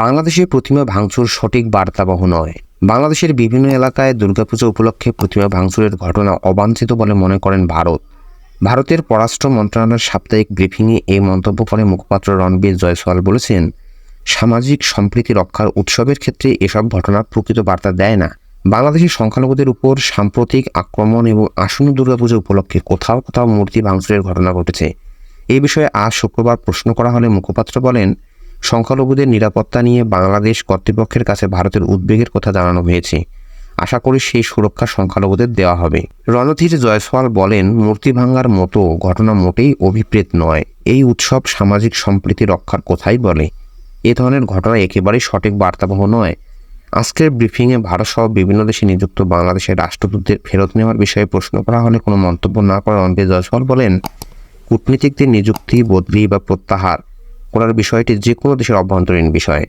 বাংলাদেশে প্রতিমা ভাঙচুর সঠিক বার্তাবহ নয়। বাংলাদেশের বিভিন্ন এলাকায় দুর্গাপূজা উপলক্ষে প্রতিমা ভাঙচুরের ঘটনা অবাঞ্ছিত বলে মনে করেন ভারত। ভারতের পররাষ্ট্র মন্ত্রণালয়ের সাপ্তাহিক ব্রিফিংয়ে এই মন্তব্য করে মুখপাত্র রণবীর জয়সওয়াল বলেছেন, সামাজিক সম্প্রীতি রক্ষার উৎসবের ক্ষেত্রে এসব ঘটনা প্রকৃত বার্তা দেয় না। বাংলাদেশের সংখ্যালঘুদের উপর সাম্প্রতিক আক্রমণ এবং আসন্ন দুর্গাপূজা উপলক্ষে কোথাও কোথাও মূর্তি ভাঙচুরের ঘটনা ঘটেছে। এই বিষয়ে আজ শুক্রবার প্রশ্ন করা হলে মুখপাত্র বলেন সংখ্যালঘুদের নিরাপত্তা নিয়ে বাংলাদেশ কর্তৃপক্ষের কাছে ভারতের উদ্বেগের কথা জানানো হয়েছে। আশা করি সেই সুরক্ষা সংখ্যালঘুদের দেওয়া হবে। রণধীর জয়সওয়াল বলেন, মূর্তি ভাঙার মতো ঘটনা মোটেই অভিপ্রেত নয়। এই উৎসব সামাজিক সম্প্রীতি রক্ষার কথাই বলে। এ ধরনের ঘটনা একেবারেই সঠিক বার্তাবহ নয়। আজকের ব্রিফিংয়ে ভারতসহ বিভিন্ন দেশে নিযুক্ত বাংলাদেশের রাষ্ট্রদূতদের ফেরত নেওয়ার বিষয়ে প্রশ্ন করা হলে কোনো মন্তব্য না করে রণবীর জয়সওয়াল বলেন, কূটনীতিকদের নিযুক্তি, বদলি বা প্রত্যাহার করার বিষয়টি যে কোনো দেশের অভ্যন্তরীণ বিষয়।